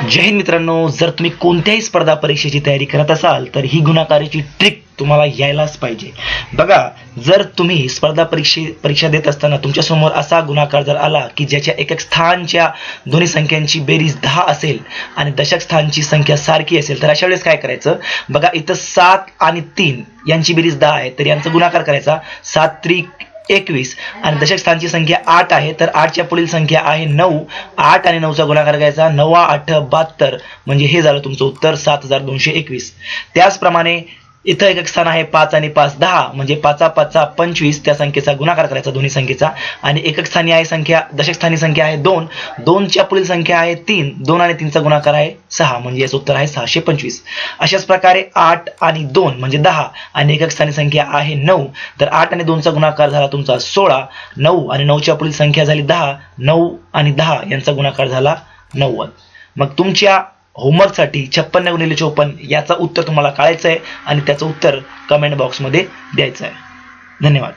जय हिंद मित्रांनो जर तुम्ही कोणत्याही स्पर्धा परीक्षेची तयारी करत असाल तर ही गुणाकाराची ट्रिक तुम्हाला यायलाच पाहिजे. बघा जर तुम्ही स्पर्धा परीक्षे परीक्षा देत असताना तुमच्यासमोर असा गुणाकार जर आला की ज्याच्या एक एक स्थानच्या दोन्ही संख्यांची बेरीज दहा असेल आणि दशक स्थानची संख्या सारखी असेल तर अशा वेळेस काय करायचं? बघा इथं सात आणि तीन यांची बेरीज दहा आहे तर यांचा गुणाकार करायचा सात त्रिक एकवीस. आणि दशक स्थानची संख्या आठ आहे तर आठच्या पुढील संख्या आहे नऊ. आठ आणि नऊचा गुणाकार करायचा नवा आठ बहात्तर. म्हणजे हे झालं तुमचं उत्तर सात हजार दोनशे एकवीस. त्याचप्रमाणे इथं एक एक स्थान आहे पाच आणि पाच दहा. म्हणजे पाचा पाचचा पंचवीस त्या संख्येचा गुणाकार करायचा दोन्ही संख्येचा. आणि एकक स्थानी आहे संख्या दशकस्थानी संख्या आहे दोन. दोनच्या पुढील संख्या आहे तीन. दोन आणि तीनचा गुणाकार आहे सहा. म्हणजे याचं उत्तर आहे सहाशे पंचवीस. अशाच प्रकारे आठ आणि दोन म्हणजे दहा. आणि एकक स्थानी संख्या आहे नऊ. तर आठ आणि दोनचा गुणाकार झाला तुमचा सोळा. नऊ आणि नऊच्या पुढील संख्या झाली दहा. नऊ आणि दहा यांचा गुणाकार झाला नव्वद. मग तुमच्या होमवर्कसाठी छप्पन्न गुणिले चोपन्न याचा उत्तर तुम्हाला काढायचं आहे आणि त्याचं उत्तर कमेंट बॉक्समध्ये द्यायचं आहे धन्यवाद.